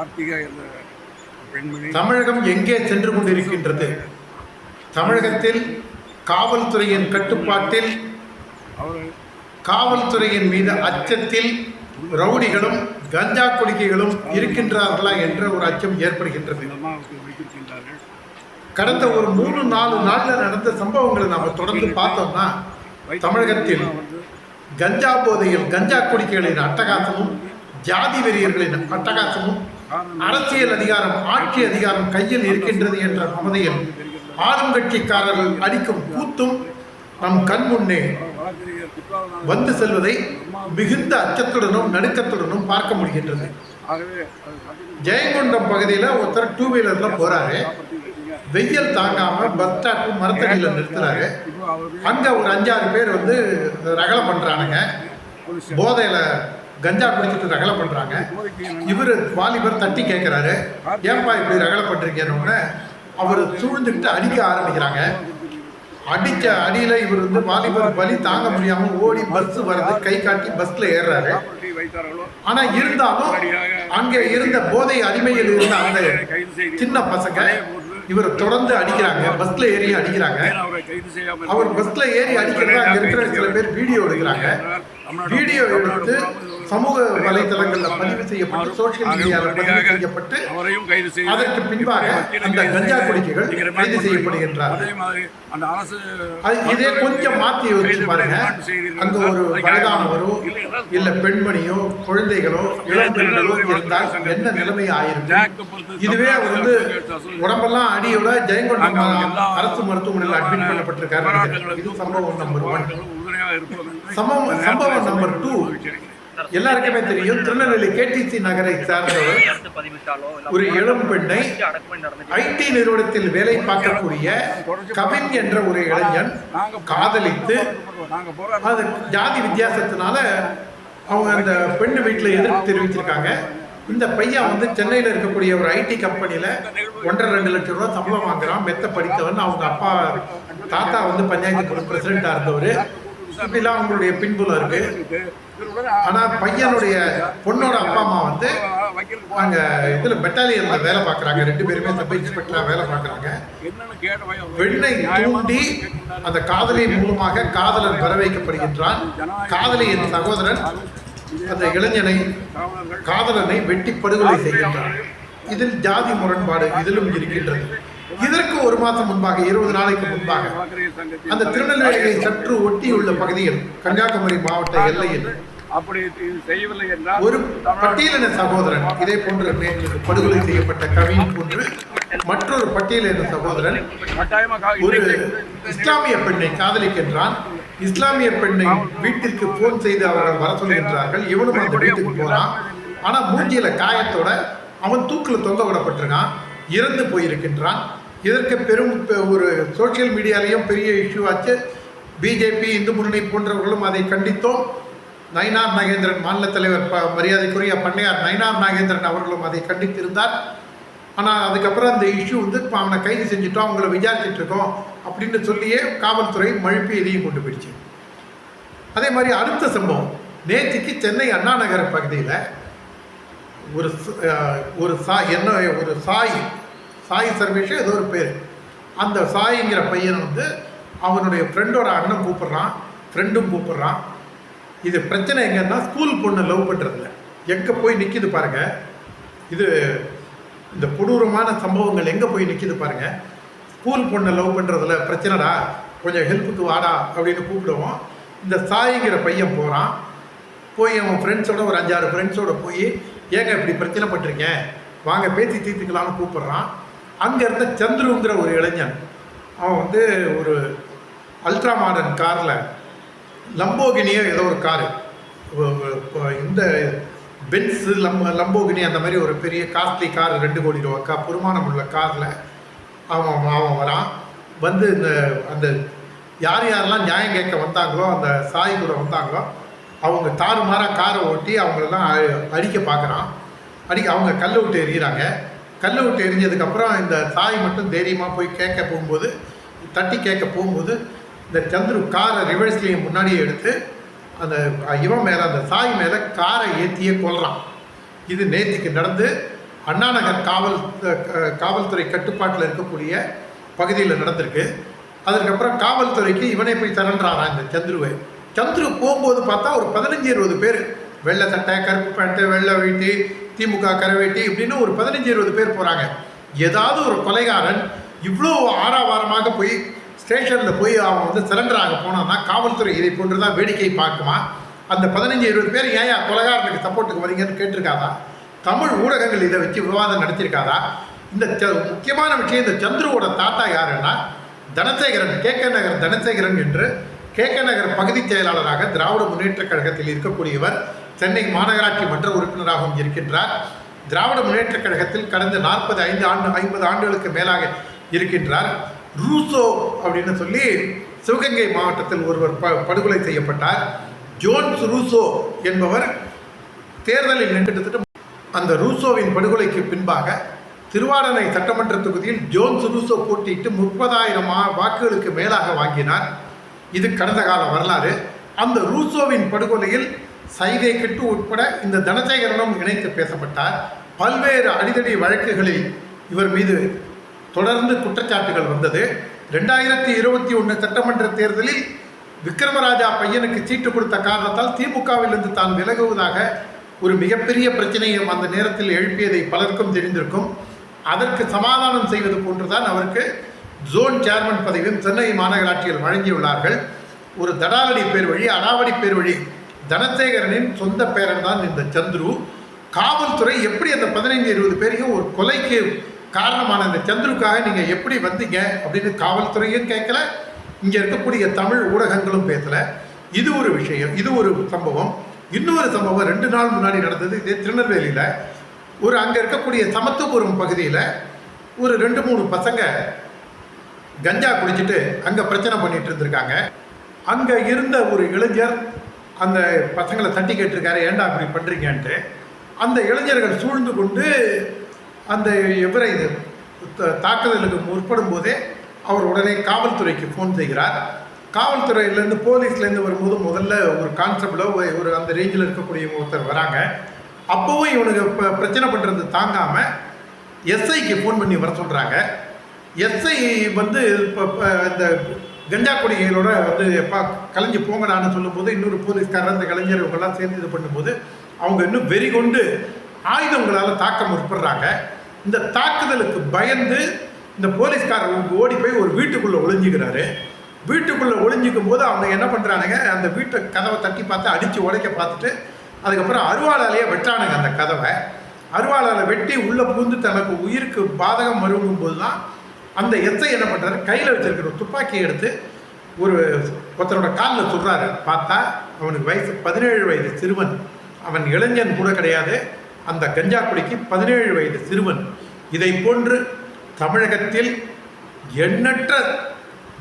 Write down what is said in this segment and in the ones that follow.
கார்த்திகா என்ற பெண்மணி. தமிழகம் எங்கே சென்று கொண்டிருக்கின்றது? தமிழகத்தில் காவல்துறையின் கட்டுப்பாட்டில் அவர் காவல்துறையின் மீது அச்சத்தில் ரவுடிகளும் கஞ்சா குடிக்கைகளும் இருக்கின்றார்களா என்ற ஒரு அச்சம் ஏற்படுகின்றது. கடந்த ஒரு மூணு நாலு நாள்ல நடந்த சம்பவங்களை நாம தொடர்ந்து பார்த்தோம்னா தமிழகத்தில் கஞ்சா போதையில் கஞ்சா குடிக்கைகளின் அட்டகாசமும் ஜாதி வெறியர்களின் அட்டகாசமும் அரசியல் அதிகாரம் ஆட்சி அதிகாரம் கையில் இருக்கின்றது என்ற மமதையில் ஆளுங்கட்சிக்காரர்கள் அடிக்கும் கூத்தும் நம் கண் முன்னே வந்து செல்வதை மிகுந்த அச்சத்துடனும் நடுக்கத்துடனும் பார்க்க முடிகின்றது. ஜெயங்கொண்டம் பகுதியில் ஒருத்தர் டூ வீலர்ல போறாரு. வெயில் தாங்காம பஸ் ஸ்டாப் மரத்தடியில் நிறுத்துறாரு. அங்கே ஒரு அஞ்சாறு பேர் வந்து ரகலை பண்ணுறானுங்க போதையில் கஞ்சா குடிச்சிட்டு ரகலை பண்ணுறாங்க இவர் இவரு வாலிபர் தட்டி கேட்குறாரு ஏன்பா இப்படி ரகலை பண்ணுறீங்கன்னு அவர் சூழ்ந்துக்கிட்டு அடிக்க ஆரம்பிக்கிறாங்க. அடிச்ச அடியில் இவர் வந்து வாலிபர் வலி தாங்க முடியாமல் ஓடி பஸ் வருது கை காட்டி பஸ்ல ஏறுறாரு. ஆனால் ஆனா இருந்தாலும் அங்கே இருந்த போதை அடிமையில் இருந்த அந்த சின்ன பசங்க இவரை தொடர்ந்து அடிக்கிறாங்க. பஸ்ல ஏறி அடிக்கிறாங்க. அவர் பஸ்ல ஏறி அடிக்கிறத அங்க இருக்கிற சில பேர் வீடியோ எடுக்கிறாங்க. வீடியோ எடுத்து சமூக வலைதளங்கள்ல பதிவு செய்யப்பட்டு சோசியல் மீடியாவில் பதிவு செய்யப்பட்டு அதற்கு பின்பாக அந்த கஞ்சா குடிக்கைகள் கைது செய்யப்படுகின்றார் இதே கொஞ்சம் மாத்தி யோசிச்சு பாருங்க. அங்க ஒரு வயதானவரோ இல்ல பெண்மணியோ குழந்தைகளோ இளம்பெண்களோ இருந்தால் என்ன நிலைமை ஆயிருக்கும் இதுவே அவர் வந்து உடம்பெல்லாம் அடியோட ஜெயங்கொண்டம் அரசு மருத்துவமனையில் அட்மிட் பண்ணப்பட்டிருக்காரு. இது சம்பவம் நம்பர் ஒன் சம்பவம் சம்பவம் நம்பர் டூ எல்லாருக்குமே தெரியும். திருநெல்வேலி கேடிசி நகரை சார்ந்தவர் ஒரு இளம் பெண்ணை ஐடி நிறுவனத்தில் வேலை பார்க்கக்கூடிய கவின் என்ற ஒரு இளைஞன் காதலித்து அது ஜாதி வித்தியாசத்தினால அவங்க அந்த பெண்ணு வீட்டில் எதிர்ப்பு தெரிவிச்சிருக்காங்க. இந்த பையன் வந்து சென்னையில் இருக்கக்கூடிய ஒரு ஐடி கம்பெனியில் ஒன்றரை ரெண்டு லட்சம் ரூபா சம்பளம் வாங்குறான். மெத்த படித்தவன். அவங்க அப்பா தாத்தா வந்து பஞ்சாயத்து போர்டு பிரசிடென்ட்டாக இருந்தவர். இப்படிலாம் அவங்களுடைய பின்புலம் இருக்கு. ஆனா பையனுடைய பொண்ணோட அப்பா அம்மா வந்து அங்க இதுல பெட்டாலியன்ல வேலை பாக்குறாங்க ரெண்டு பேருமே சப் இன்ஸ்பெக்டரா வேலை பாக்குறாங்க பெண்ணை தூண்டி அந்த காதலின் மூலமாக காதலன் வர வைக்கப்படுகின்றான் காதலியின் சகோதரன் அந்த இளைஞனை காதலனை வெட்டி படுகொலை செய்கின்றான். இதில் ஜாதி முரண்பாடு இதிலும் இருக்கின்றது. இதற்கு ஒரு மாதம் முன்பாக இருபது நாளைக்கு முன்பாக அந்த திருநெல்வேலியை சற்று ஒட்டியுள்ள பகுதியில் கன்னியாகுமரி மாவட்ட எல்லையில் அப்படி செய்யவில்லை என்றால் ஒரு பட்டியலின சகோதரன் இதே போன்று படுகொலை செய்யப்பட்ட கவின் போன்று மற்றொரு பட்டியலின சகோதரன் கட்டாயமாக ஒரு இஸ்லாமிய பெண்ணை காதலிக்கின்றான். இஸ்லாமிய பெண்ணை வீட்டிற்கு போன் செய்து அவர்கள் வர சொல்கின்றார்கள். இவனும் அந்த வீட்டுக்கு போறான் ஆனா மூஞ்சியில காயத்தோட அவன் தூக்கில் தொங்க விடப்பட்டிருக்கான். இறந்து போயிருக்கின்றான். இதற்கு பெரும் ஒரு சோஷியல் மீடியாலையும் பெரிய இஷ்யூ ஆச்சு. பிஜேபி இந்து முன்னணி போன்றவர்களும் அதை கண்டித்தோம். நயினார் நாகேந்திரன் மாநில தலைவர் ப மரியாதைக்குரிய பண்ணையார் நயினார் நாகேந்திரன் அவர்களும் அதை கண்டித்திருந்தார். ஆனால் அதுக்கப்புறம் அந்த இஷ்யூ வந்து இப்போ அவனை கைது செஞ்சுட்டோம் அவங்கள விசாரிச்சுட்டு இருக்கோம் அப்படின்னு சொல்லியே காவல்துறை மழுப்பி எதையும் கொண்டு போயிடுச்சு. அதே மாதிரி அடுத்த சம்பவம் நேற்றுக்கு சென்னை அண்ணா நகர பகுதியில் ஒரு ஒரு சாய் என்ன ஒரு சாய் சாய் சர்வேஷ் ஏதோ ஒரு பேர். அந்த சாய்ங்கிற பையன் வந்து அவனுடைய ஃப்ரெண்டோட அண்ணன் கூப்பிட்றான் ஃப்ரெண்டும் கூப்பிட்றான். இது பிரச்சனை எங்கன்னா ஸ்கூல் பொண்ணை லவ் பண்ணுறதுல எங்கே போய் நிற்கிது பாருங்கள் இது இந்த கொடூரமான சம்பவங்கள் எங்கே போய் நிற்கிது பாருங்கள் ஸ்கூல் பொண்ணை லவ் பண்ணுறதுல பிரச்சனைடா கொஞ்சம் ஹெல்ப்புக்கு வாடா அப்படின்னு கூப்பிடுவோம். இந்த சாய்ங்கிற பையன் போகிறான் போய் அவன் ஃப்ரெண்ட்ஸோட ஒரு அஞ்சாறு ஃப்ரெண்ட்ஸோட போய் ஏங்க இப்படி பிரச்சனை பண்ணுறீங்க வாங்க பேசி தீர்த்துக்கலாம்னு கூப்பிட்றான். அங்கே இருந்த சந்துருங்கிற ஒரு இளைஞன். அவன் வந்து ஒரு அல்ட்ரா மாடர்ன் காரில் லம்போகினியோ ஏதோ ஒரு காரு. இந்த பென்ஸ் லம் லம்போகினி அந்த மாதிரி ஒரு பெரிய காஸ்ட்லி கார் ரெண்டு கோடி ரூபா பொறுமானம் உள்ள காரில் அவன் அவன் வரான். வந்து இந்த அந்த யார் யாரெல்லாம் நியாயம் கேட்க வந்தாங்களோ அந்த சாய் கூட வந்தாங்களோ அவங்க தாறுமாறாக காரை ஓட்டி அவங்களெல்லாம் அடிக்க பார்க்குறான் அடிக்க அவங்க கல்லை விட்டு எறிகிறாங்க. கல்லை விட்டு எரிஞ்சதுக்கப்புறம் இந்த சாய் மட்டும் தைரியமாக போய் கேட்க போகும்போது தட்டி கேட்க போகும்போது இந்த சந்துரு காரை ரிவர்ஸ்லேயும் முன்னாடியே எடுத்து அந்த இவன் மேலே அந்த சாய் மேலே காரை ஏற்றியே கொல்றான். இது நேற்றுக்கு நடந்து அண்ணாநகர் காவல் காவல்துறை கட்டுப்பாட்டில் இருக்கக்கூடிய பகுதியில் நடந்திருக்கு. அதற்கப்புறம் காவல்துறைக்கு இவனை போய் திரண்டாரான் இந்த சந்துருவை. சந்துரு போகும்போது பார்த்தா ஒரு பதினஞ்சு இருபது பேர். வெள்ளை சட்டை கருப்பு பேண்ட்டு வெள்ளை வீட்டி திமுக கரவேட்டி இப்படின்னு ஒரு பதினஞ்சு இருபது பேர் போகிறாங்க ஏதாவது ஒரு கொலைகாரன் இவ்வளோ ஆறாவாரமாக போய் ஸ்டேஷனில் போய் அவன் வந்து சரண்டர் ஆக போனான்னா காவல்துறை இதை போன்று தான் வேடிக்கை பார்க்குமா? அந்த பதினஞ்சு இருபது பேர் ஏன் ஏன் கொலகாரனுக்கு சப்போர்ட்டுக்கு வரீங்கன்னு கேட்டிருக்காதா? தமிழ் ஊடகங்கள் இதை வச்சு விவாதம் நடத்தியிருக்காதா? இந்த ச- முக்கியமான விஷயம் இந்த சந்துருவோட தாத்தா யாருன்னா தனசேகரன் கே கே நகர் தனசேகரன் என்று கே கே நகர் பகுதி செயலாளராக திராவிட முன்னேற்றக் கழகத்தில் இருக்கக்கூடியவர் சென்னை மாநகராட்சி மன்ற உறுப்பினராகவும் இருக்கின்றார். திராவிட முன்னேற்றக் கழகத்தில் கடந்த நாற்பது ஐந்து ஆண்டு ஐம்பது ஆண்டுகளுக்கு மேலாக இருக்கின்றார். ரூசோ அப்படின்னு சொல்லி சிவகங்கை மாவட்டத்தில் ஒருவர் ப படுகொலை செய்யப்பட்டார். ஜோன்ஸ் ரூசோ என்பவர் தேர்தலில் நின்று அந்த ரூசோவின் படுகொலைக்கு பின்பாக திருவாடனை சட்டமன்ற தொகுதியில் ஜோன்ஸ் ரூசோ போட்டியிட்டு முப்பதாயிரம் வாக்குகளுக்கு மேலாக வாங்கினார். இது கடந்த கால வரலாறு. அந்த ரூசோவின் படுகொலையில் சைதை கிட்டு உட்பட இந்த தனசேகரனும் இணைத்து பேசப்பட்டார். பல்வேறு அடிதடி வழக்குகளில் இவர் மீது தொடர்ந்து குற்றச்சாட்டுகள் வந்தது. ரெண்டாயிரத்தி இருபத்தி ஒன்று சட்டமன்ற தேர்தலில் விக்ரமராஜா பையனுக்கு சீட்டு கொடுத்த காரணத்தால் திமுகவிலிருந்து தான் விலகுவதாக ஒரு மிகப்பெரிய பிரச்சனையை அந்த நேரத்தில் எழுப்பியதை பலருக்கும் தெரிந்திருக்கும். அதற்கு சமாதானம் செய்வது போன்றுதான் அவருக்கு ஜோன் சேர்மன் பதவியும் சென்னை மாநகராட்சியில் வழங்கியுள்ளார்கள். ஒரு தடாலடி பேர் வழி அடாவடி பேர் வழி தனசேகரனின் சொந்த பேரன் தான் இந்த சந்துரு. காவல்துறை எப்படி அந்த பதினைஞ்சு இருபது பேரையும் ஒரு கொலைக்கு காரணமான இந்த சந்துருக்காக நீங்கள் எப்படி வந்தீங்க அப்படின்னு காவல்துறையும் கேட்கல. இங்கே இருக்கக்கூடிய தமிழ் ஊடகங்களும் பேசல. இது ஒரு விஷயம் இது ஒரு சம்பவம். இன்னொரு சம்பவம் ரெண்டு நாள் முன்னாடி நடந்தது இதே திருநெல்வேலியில். ஒரு அங்கே இருக்கக்கூடிய சமத்துவபுரம் பகுதியில் ஒரு ரெண்டு மூணு பசங்க கஞ்சா குடிச்சிட்டு அங்கே பிரச்சனை பண்ணிட்டு இருந்திருக்காங்க. அங்கே இருந்த ஒரு இளைஞர் அந்த பசங்களை தட்டி கேட்டிருக்காரு ஏன்டா அப்படி பண்ணுறீங்கன்ட்டு அந்த இளைஞர்கள் சூழ்ந்து கொண்டு அந்த எவரை இது த- தாக்குதலுக்கு முற்படும் போதே அவர் உடனே காவல்துறைக்கு ஃபோன் செய்கிறார். காவல்துறையிலேருந்து போலீஸ்லேருந்து வரும்போது முதல்ல ஒரு கான்ஸ்டபிளோ ஒரு அந்த ரேஞ்சில் இருக்கக்கூடிய ஒருத்தர் வராங்க. அப்போவும் இவனுக்கு ப- பிரச்சனை பண்ணுறது தாங்காமல் எஸ்ஐக்கு ஃபோன் பண்ணி வர சொல்கிறாங்க எஸ்ஐ வந்து இப்போ இந்த கஞ்சா குடிகளோட வந்து எப்பா கலைஞ்சு போங்கடான்னு சொல்லும்போது இன்னொரு போலீஸ்காரர் அந்த கலைஞர் இவங்கெல்லாம் சேர்ந்து இது பண்ணும்போது அவங்க இன்னும் வெறி கொண்டு ஆயுதங்களால் தாக்க முற்படுறாங்க இந்த தாக்குதலுக்கு பயந்து இந்த போலீஸ்காரர் ஓடி போய் ஒரு வீட்டுக்குள்ளே ஒளிஞ்சுக்கிறாரு. வீட்டுக்குள்ளே ஒளிஞ்சிக்கும் போது அவங்க என்ன பண்ணுறானுங்க அந்த வீட்டை கதவை தட்டி பார்த்து அடித்து உடைக்க பார்த்துட்டு அதுக்கப்புறம் அருவாளாலேயே வெட்டானுங்க அந்த கதவை. அருவாளால் வெட்டி உள்ளே புகுந்து தனக்கு உயிருக்கு பாதகம் வருங்கும் போது தான் அந்த எத்தை என்ன பண்ணுறாரு கையில் வச்சுருக்கிற துப்பாக்கியை எடுத்து ஒரு ஒருத்தரோட காலில் சொல்கிறாரு பார்த்தா அவனுக்கு வயசு பதினேழு வயது சிறுவன். அவன் இளைஞன் கூட கிடையாது. அந்த கஞ்சா குடிக்கு பதினேழு வயது சிறுவன். இதை போன்று தமிழகத்தில் எண்ணற்ற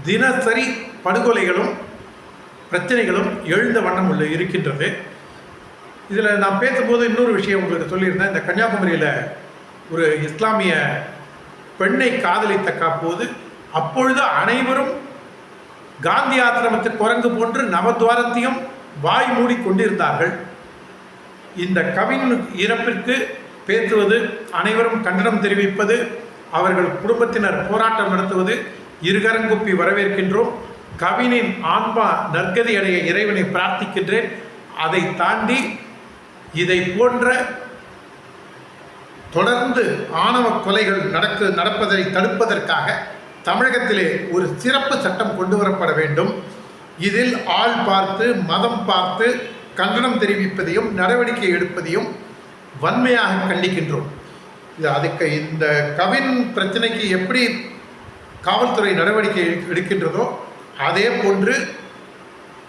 தினசரி படுகொலைகளும் பிரச்சனைகளும் எழுந்த வண்ணம் உள்ள இருக்கின்றது. இதில் நான் பேசும்போது இன்னொரு விஷயம் உங்களுக்கு சொல்லியிருந்தேன். இந்த கன்னியாகுமரியில் ஒரு இஸ்லாமிய பெண்ணை காதலித்த காப்போது அப்பொழுது அனைவரும் காந்தி ஆசிரமத்து குரங்கு போன்று நவத்வாரத்தையும் வாய் மூடி கொண்டிருந்தார்கள். இந்த கவின் இறப்பிற்கு பேசுவது அனைவரும் கண்டனம் தெரிவிப்பது அவர்கள் குடும்பத்தினர் போராட்டம் நடத்துவது இருகரங்குப்பி வரவேற்கின்றோம். கவினின் ஆன்மா நற்கதி அடைய இறைவனை பிரார்த்திக்கின்றேன். அதை தாண்டி இதை போன்ற தொடர்ந்து ஆணவ கொலைகள் நடக்கு நடப்பதை தடுப்பதற்காக தமிழகத்திலே ஒரு சிறப்பு சட்டம் கொண்டு வரப்பட வேண்டும். இதில் ஆள் பார்த்து மதம் பார்த்து கண்டனம் தெரிவிப்பதையும் நடவடிக்கை எடுப்பதையும் வன்மையாக கண்டிக்கின்றோம். இது அதுக்கு இந்த கவின் பிரச்சனைக்கு எப்படி காவல்துறை நடவடிக்கை எடுக்கின்றதோ அதே போன்று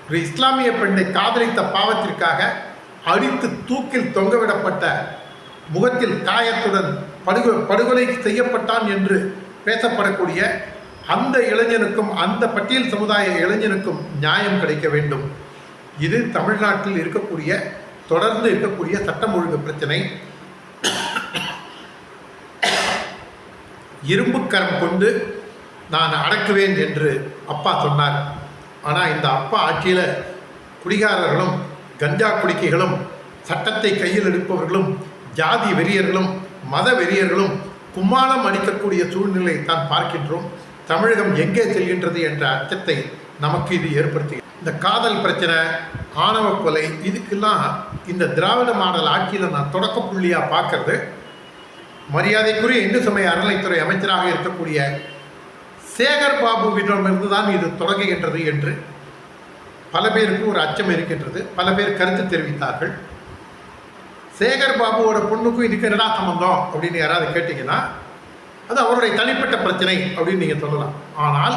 ஒரு இஸ்லாமிய பெண்ணை காதலித்த பாவத்திற்காக அடித்து தூக்கில் தொங்கவிடப்பட்ட முகத்தில் காயத்துடன் படுகொ படுகொலை செய்யப்பட்டான் என்று பேசப்படக்கூடிய அந்த இளைஞனுக்கும் அந்த பட்டியல் சமுதாய இளைஞனுக்கும் நியாயம் கிடைக்க வேண்டும். இது தமிழ்நாட்டில் இருக்கக்கூடிய தொடர்ந்து இருக்கக்கூடிய சட்டம் ஒழுங்கு பிரச்சனை. இரும்புக்கரம் கொண்டு நான் அடக்குவேன் என்று அப்பா சொன்னார். ஆனால் இந்த அப்பா ஆட்சியில் குடிகாரர்களும் கஞ்சா குடிக்கைகளும் சட்டத்தை கையில் எடுப்பவர்களும் ஜாதி வெறியர்களும் மத வெறியர்களும் கும்மாளம் அடிக்கக்கூடிய சூழ்நிலையை தான் பார்க்கின்றோம். தமிழகம் எங்கே செல்கின்றது என்ற அச்சத்தை நமக்கு இது ஏற்படுத்துகிறது. இந்த காதல் பிரச்சனை ஆணவ கொலை இதுக்கெல்லாம் இந்த திராவிட மாடல் ஆட்சியில் நான் தொடக்க புள்ளியாக பார்க்கறது. மரியாதைக்குரிய இந்து சமய அறநிலைத்துறை அமைச்சராக இருக்கக்கூடிய சேகர் பாபுவிடமிருந்து தான் இது தொடங்குகின்றது என்று பல பேருக்கு ஒரு அச்சம் இருக்கின்றது. பல பேர் கருத்து தெரிவித்தார்கள். சேகர் பாபுவோட பொண்ணுக்கும் இதுக்கு என்னடா சம்பந்தம் அப்படின்னு யாராவது கேட்டிங்கன்னா அது அவருடைய தனிப்பட்ட பிரச்சனை அப்படின்னு நீங்கள் சொல்லலாம். ஆனால்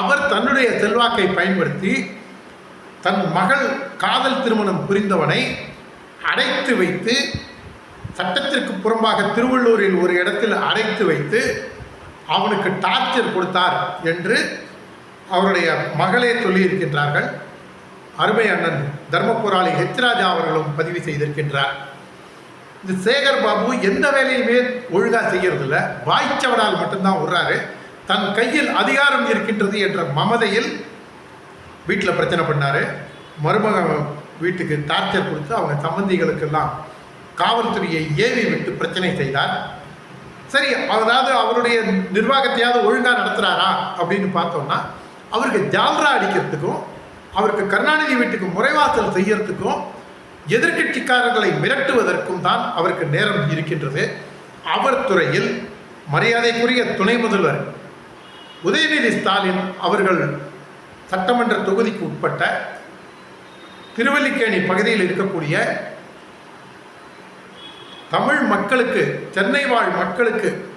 அவர் தன்னுடைய செல்வாக்கை பயன்படுத்தி தன் மகள் காதல் திருமணம் புரிந்தவனை அடைத்து வைத்து சட்டத்திற்கு புறம்பாக திருவள்ளூரில் ஒரு இடத்தில் அடைத்து வைத்து அவனுக்கு டார்ச்சர் கொடுத்தார் என்று அவருடைய மகளே சொல்லியிருக்கின்றார்கள். அருமை அண்ணன் தர்மபுராளி ஹெச்ராஜா அவர்களும் பதிவு செய்திருக்கின்றார். இந்த சேகர் பாபு எந்த வேலையுமே ஒழுங்காக செய்கிறதில்ல வாய்ச்சவனால் மட்டும்தான் விடுறாரு தன் கையில் அதிகாரம் இருக்கின்றது என்ற மமதையில் வீட்டில் பிரச்சனை பண்ணார். மருமக வீட்டுக்கு டார்ச்சர் கொடுத்து அவங்க சம்பந்திகளுக்கெல்லாம் காவல்துறையை ஏவி விட்டு பிரச்சனை செய்தார். சரி அதாவது அவருடைய நிர்வாகத்தையாவது ஒழுங்காக நடத்துகிறாரா அப்படின்னு பார்த்தோம்னா அவருக்கு ஜால்ரா அடிக்கிறதுக்கும் அவருக்கு கருணாநிதி வீட்டுக்கு முறைவாசல் செய்யறதுக்கும் எதிர்கட்சிக்காரர்களை மிரட்டுவதற்கும் தான் அவருக்கு நேரம் இருக்கின்றது. அவர் துறையில் மரியாதைக்குரிய துணை முதல்வர் உதயநிதி ஸ்டாலின் அவர்கள் சட்டமன்ற தொகுதிக்கு உட்பட்ட திருவல்லிக்கேணி பகுதியில் இருக்கக்கூடிய தமிழ் மக்களுக்கு சென்னை வாழ் மக்களுக்கு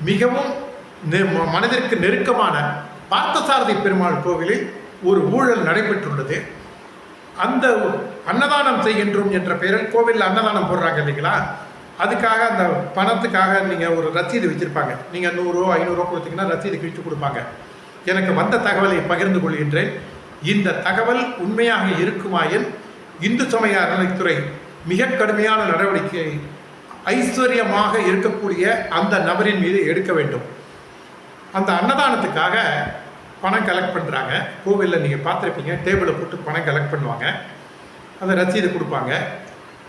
மிகவும் நெ- ம- மனதிற்கு நெருக்கமான பார்த்தசாரதி பெருமாள் கோவிலில் ஒரு ஊழல் நடைபெற்றுள்ளது. அந்த அன்னதானம் செய்கின்றோம் என்ற பெயரில் கோவிலில் அன்னதானம் போடுறாங்க இல்லைங்களா? அதுக்காக அந்த பணத்துக்காக நீங்கள் ஒரு ரசீது வச்சுருப்பாங்க. நீங்கள் நூறுரூவா ஐநூறுரூவா கொடுத்தீங்கன்னா ரசீது கிழித்து கொடுப்பாங்க. எனக்கு வந்த தகவலை பகிர்ந்து கொள்கின்றேன். இந்த தகவல் உண்மையாக இருக்குமாயின் இந்து சமய அறநிலைத்துறை மிக கடுமையான நடவடிக்கை ஐஸ்வர்யமாக இருக்கக்கூடிய அந்த நபரின் மீது எடுக்க வேண்டும். அந்த அன்னதானத்துக்காக பணம் கலெக்ட் பண்ணுறாங்க கோவிலில் நீங்கள் பார்த்துருப்பீங்க. டேபிளை போட்டு பணம் கலெக்ட் பண்ணுவாங்க. அந்த ரசீது கொடுப்பாங்க.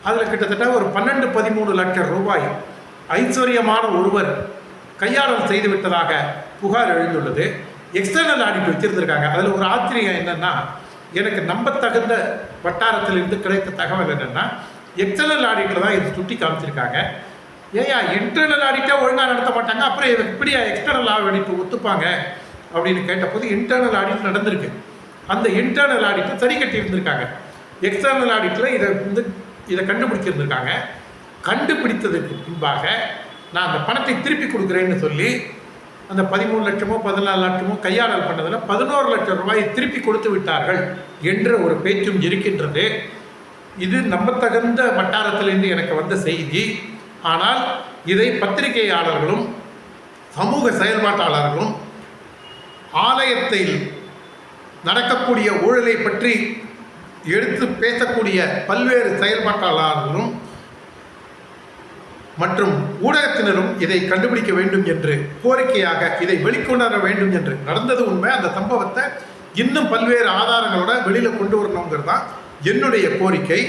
அதில் கிட்டத்தட்ட ஒரு பன்னெண்டு பதிமூணு லட்சம் ரூபாய் ஐஸ்வர்யமான ஒருவர் கையாளல் செய்துவிட்டதாக புகார் எழுந்துள்ளது. எக்ஸ்டர்னல் ஆடிட் வச்சுருந்துருக்காங்க. அதில் ஒரு ஆச்சரியம் என்னென்னா எனக்கு நம்பத்தகுந்த வட்டாரத்திலிருந்து கிடைத்த தகவல் என்னென்னா எக்ஸ்டர்னல் ஆடிட்டில் தான் இது சுட்டி காமிச்சிருக்காங்க. ஏயா இன்டர்னல் ஆடிட்டே ஒழுங்காக நடத்த மாட்டாங்க அப்புறம் இது இப்படியா எக்ஸ்டர்னல் ஆடிட் ஒத்துப்பாங்க அப்படின்னு கேட்டபோது இன்டர்னல் ஆடிட் நடந்திருக்கு. அந்த இன்டர்னல் ஆடிட்டை சரி கட்டி இருந்திருக்காங்க எக்ஸ்டர்னல் ஆடிட்டில் இதை வந்து இதை கண்டுபிடிச்சிருந்துருக்காங்க. கண்டுபிடித்ததுக்கு பின்பாக நான் அந்த பணத்தை திருப்பி கொடுக்குறேன்னு சொல்லி அந்த பதிமூணு லட்சமோ பதினாலு லட்சமோ கையாடல் பண்ணதில் பதினோரு லட்சம் ரூபாயை திருப்பி கொடுத்து விட்டார்கள் என்ற ஒரு பேச்சும் இருக்கின்றது. இது நம்பத்தகுந்த வட்டாரத்திலிருந்து எனக்கு வந்த செய்தி. ஆனால் இதை பத்திரிகையாளர்களும் சமூக செயல்பாட்டாளர்களும் ஆலயத்தில் நடக்கக்கூடிய ஊழலை பற்றி எடுத்து பேசக்கூடிய பல்வேறு செயல்பாட்டாளர்களும் மற்றும் ஊடகத்தினரும் இதை கண்டுபிடிக்க வேண்டும் என்று கோரிக்கையாக இதை வெளிக்கொணர வேண்டும் என்று நடந்தது உண்மை. அந்த சம்பவத்தை இன்னும் பல்வேறு ஆதாரங்களோட வெளியில் கொண்டு வரணுங்கிறது தான் என்னுடைய கோரிக்கை.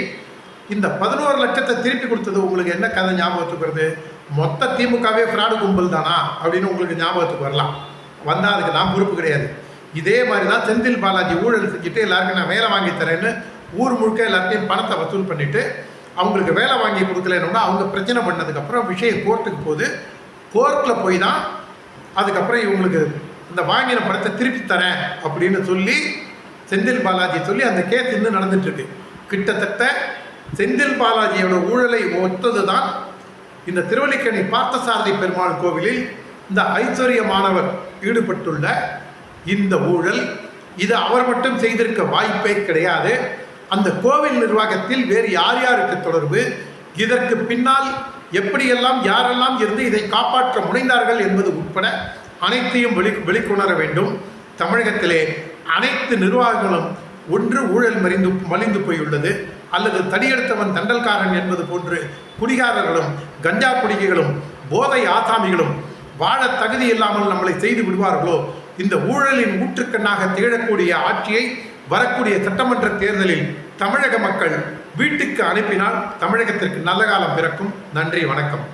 இந்த பதினோரு லட்சத்தை திருப்பி கொடுத்தது உங்களுக்கு என்ன கதை ஞாபகத்துக்கு வருது? மொத்த திமுகவே ஃப்ராடு கும்பல் தானா? அப்படின்னு உங்களுக்கு ஞாபகத்துக்கு வரலாம். வந்தால் அதுக்கு நான் பொறுப்பு கிடையாது. இதே மாதிரி தான் செந்தில் பாலாஜி ஊழல் செஞ்சுட்டு எல்லாருக்கும் நான் வேலை வாங்கி தரேன்னு ஊர் முழுக்க எல்லாத்தையும் பணத்தை வசூல் பண்ணிவிட்டு அவங்களுக்கு வேலை வாங்கி கொடுக்கலன்னா அவங்க பிரச்சனை பண்ணதுக்கப்புறம் விஷயம் கோர்ட்டுக்கு போகுது. கோர்ட்டில் போய் தான் அதுக்கப்புறம் இவங்களுக்கு இந்த வாங்கின பணத்தை திருப்பி தரேன் அப்படின்னு சொல்லி செந்தில் பாலாஜி சொல்லி அந்த கேஸ் இன்னும் நடந்துட்டுருக்கு கிட்டத்தட்ட செந்தில் பாலாஜியோட ஊழலை ஒத்தது தான் இந்த திருவல்லிக்கேணி பார்த்தசாரதி பெருமாள் கோவிலில் இந்த ஐஸ்வர்யமானவர் ஈடுபட்டுள்ள இந்த ஊழல். இது அவர் மட்டும் செய்திருக்க வாய்ப்பே கிடையாது. அந்த கோவில் நிர்வாகத்தில் வேறு யார் யாருக்கு தொடர்பு? இதற்கு பின்னால் எப்படியெல்லாம் யாரெல்லாம் இருந்து இதை காப்பாற்ற முனைந்தார்கள் என்பது உட்பட அனைத்தையும் வெளி வெளிக்கொணர வேண்டும். தமிழகத்திலே அனைத்து நிர்வாகங்களும் ஒன்று ஊழல் மறிந்து மலிந்து போயுள்ளது. அல்லது தடியெடுத்தவன் தண்டல்காரன் என்பது போன்று குடிகாரர்களும் கஞ்சா குடிகைகளும் போதை ஆசாமிகளும் வாழ தகுதி இல்லாமல் நம்மளை செய்து விடுவார்களோ? இந்த ஊழலின் ஊற்றுக்கண்ணாக திகழக்கூடிய ஆட்சியை வரக்கூடிய சட்டமன்ற தேர்தலில் தமிழக மக்கள் வீட்டுக்கு அனுப்பினால் தமிழகத்திற்கு நல்ல காலம் பிறக்கும். நன்றி வணக்கம்.